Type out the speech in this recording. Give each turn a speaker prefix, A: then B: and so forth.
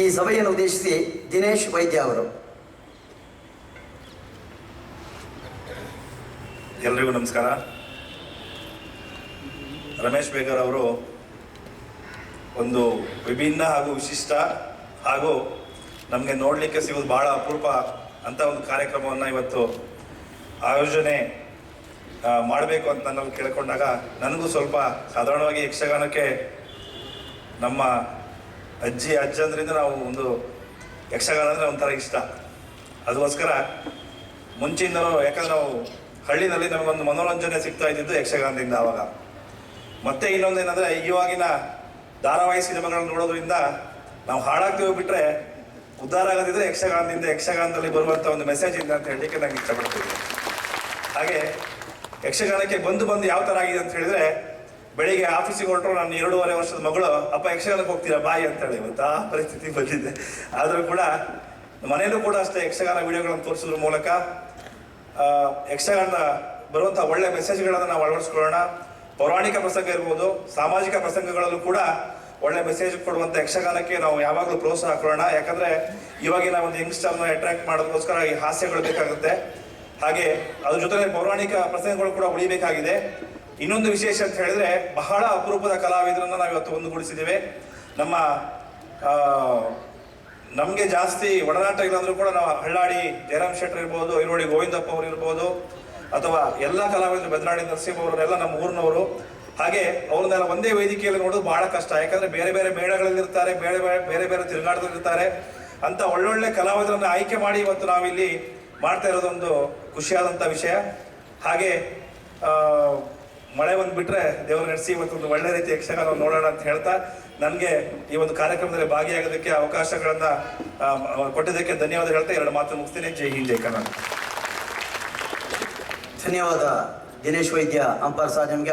A: ಈ ಸಭೆಯನ್ನು ಉದ್ದೇಶಿಸಿ ದಿನೇಶ್ ವೈದ್ಯ ಅವರು.
B: ಎಲ್ರಿಗೂ ನಮಸ್ಕಾರ. ರಮೇಶ್ ಬೇಗರ್ ಅವರು ಒಂದು ವಿಭಿನ್ನ ಹಾಗೂ ವಿಶಿಷ್ಟ ಹಾಗೂ ನಮಗೆ ನೋಡಲಿಕ್ಕೆ ಸಿಗೋದು ಭಾಳ ಅಪರೂಪ ಅಂತ ಒಂದು ಕಾರ್ಯಕ್ರಮವನ್ನು ಇವತ್ತು ಆಯೋಜನೆ ಮಾಡಬೇಕು ಅಂತ ನಾನು ಕೇಳ್ಕೊಂಡಾಗ ನನಗೂ ಸ್ವಲ್ಪ ಸಾಧಾರಣವಾಗಿ ಯಕ್ಷಗಾನಕ್ಕೆ ನಮ್ಮ ಅಜ್ಜಿ ಅಜ್ಜಂದ್ರಿಂದ ನಾವು ಒಂದು ಯಕ್ಷಗಾನ ಅಂದರೆ ಒಂಥರ ಇಷ್ಟ. ಅದಕ್ಕೋಸ್ಕರ ಮುಂಚಿಂದನೂ ಯಾಕಂದ್ರೆ ನಾವು ಹಳ್ಳಿನಲ್ಲಿ ನಮಗೊಂದು ಮನೋರಂಜನೆ ಸಿಗ್ತಾ ಇದ್ದಿದ್ದು ಯಕ್ಷಗಾನದಿಂದ ಆವಾಗ ಮತ್ತೆ ಇನ್ನೊಂದು ಏನಂದ್ರೆ, ಇವಾಗಿನ ಧಾರಾವಾಹಿ ಸಿನಿಮಾಗಳನ್ನ ನೋಡೋದ್ರಿಂದ ನಾವು ಹಾಳಾಗ್ತೀವಿ ಬಿಟ್ಟರೆ ಉದ್ಧಾರ ಆಗದಿದ್ರೆ ಯಕ್ಷಗಾನದಿಂದ, ಯಕ್ಷಗಾನದಲ್ಲಿ ಬರುವಂಥ ಒಂದು ಮೆಸೇಜ್ ಇದೆ ಅಂತ ಹೇಳಲಿಕ್ಕೆ ನಾನು ಇಷ್ಟಪಡ್ತೀನಿ. ಹಾಗೆ ಯಕ್ಷಗಾನಕ್ಕೆ ಬಂದು ಬಂದು ಯಾವ ಥರ ಆಗಿದೆ ಅಂತ ಹೇಳಿದ್ರೆ ಬೆಳಿಗ್ಗೆ ಆಫೀಸಿಗೆ ಹೊರಟರು, ನಾನು ಎರಡೂವರೆ ವರ್ಷದ ಮಗಳು, ಅಪ್ಪ, ಯಕ್ಷಗಾನಕ್ಕೆ ಹೋಗ್ತೀರಾ? ಬಾಯಿ ಅಂತ ಹೇಳಿ ಇವತ್ತು ಪರಿಸ್ಥಿತಿ ಬಂದಿದೆ. ಆದರೂ ಕೂಡ ಮನೆಯಲ್ಲೂ ಕೂಡ ಅಷ್ಟೇ ಯಕ್ಷಗಾನ ವಿಡಿಯೋಗಳನ್ನು ತೋರಿಸೋದ್ರ ಮೂಲಕ ಯಕ್ಷಗಾನ ಬರುವಂಥ ಒಳ್ಳೆ ಮೆಸೇಜ್ಗಳನ್ನು ನಾವು ಅಳವಡಿಸ್ಕೊಳ್ಳೋಣ. ಪೌರಾಣಿಕ ಪ್ರಸಂಗ ಇರ್ಬೋದು, ಸಾಮಾಜಿಕ ಪ್ರಸಂಗಗಳಲ್ಲೂ ಕೂಡ ಒಳ್ಳೆ ಮೆಸೇಜ್ ಕೊಡುವಂಥ ಯಕ್ಷಗಾನಕ್ಕೆ ನಾವು ಯಾವಾಗಲೂ ಪ್ರೋತ್ಸಾಹ ಕೊಡೋಣ. ಯಾಕಂದ್ರೆ ಇವಾಗಿನ ಒಂದು ಯಂಗ್ಸ್ಟರ್ನ ಅಟ್ರಾಕ್ಟ್ ಮಾಡೋದಕ್ಕೋಸ್ಕರ ಈ ಹಾಸ್ಯಗಳು ಬೇಕಾಗುತ್ತೆ. ಹಾಗೆ ಅದ್ರ ಜೊತೆ ಪೌರಾಣಿಕ ಪ್ರಸಂಗಗಳು ಕೂಡ ಉಳಿಬೇಕಾಗಿದೆ. ಇನ್ನೊಂದು ವಿಶೇಷ ಅಂತ ಹೇಳಿದ್ರೆ ಬಹಳ ಅಪರೂಪದ ಕಲಾವಿದರನ್ನು ನಾವು ಇವತ್ತು ಒಂದುಗೂಡಿಸಿದ್ದೇವೆ. ನಮ್ಮ ನಮಗೆ ಜಾಸ್ತಿ ಒಡನಾಟ ಇಲ್ಲಾಂದ್ರೂ ಕೂಡ ನಾವು ಹಳ್ಳಾಡಿ, ಜಯರಾಮ್ ಶೆಟ್ಟರ್ ಇರ್ಬೋದು, ಐರೋಡಿ ಗೋವಿಂದಪ್ಪ ಅವರು ಇರ್ಬೋದು, ಅಥವಾ ಎಲ್ಲ ಕಲಾವಿದರು ಬೆದರಾಡಿ ನರಸಿಂಹ ಅವರೆಲ್ಲ ನಮ್ಮ ಊರಿನವರು. ಹಾಗೆ ಅವ್ರನ್ನೆಲ್ಲ ಒಂದೇ ವೇದಿಕೆಯಲ್ಲಿ ನೋಡೋದು ಬಹಳ ಕಷ್ಟ. ಯಾಕಂದ್ರೆ ಬೇರೆ ಬೇರೆ ಮೇಳಗಳಲ್ಲಿ ಇರ್ತಾರೆ ಬೇರೆ ಬೇರೆ ಬೇರೆ ಬೇರೆ ತಿರುಗಾಟದಲ್ಲಿ ಇರ್ತಾರೆ ಅಂತ ಒಳ್ಳೊಳ್ಳೆ ಕಲಾವಿದರನ್ನ ಆಯ್ಕೆ ಮಾಡಿ ಇವತ್ತು ನಾವಿಲ್ಲಿ ಮಾಡ್ತಾ ಇರೋದೊಂದು ಖುಷಿಯಾದಂಥ ವಿಷಯ. ಹಾಗೆ ಮಳೆ ಒಂದು ಬಿಟ್ರೆ ದೇವರು ನಡೆಸಿ ಇವತ್ತೊಂದು ಒಳ್ಳೆ ರೀತಿ ಯಕ್ಷಗಾನ ನೋಡೋಣ ಅಂತ ಹೇಳ್ತಾ ನನಗೆ ಈ ಒಂದು ಕಾರ್ಯಕ್ರಮದಲ್ಲಿ ಭಾಗಿಯಾಗೋದಕ್ಕೆ ಅವಕಾಶಗಳನ್ನ ಕೊಟ್ಟಿದ್ದಕ್ಕೆ ಧನ್ಯವಾದ ಹೇಳ್ತಾ ಎರಡು ಮಾತು ಮುಗಿಸ್ತೀನಿ. ಜೈ ಹಿಂದ್, ಜೈ ಕರ್ನಾಟಕ.
A: ಧನ್ಯವಾದ ದಿನೇಶ್ ವೈದ್ಯ, ಅಂಪಾರ್ ಸಾಜಮ್ಗೆ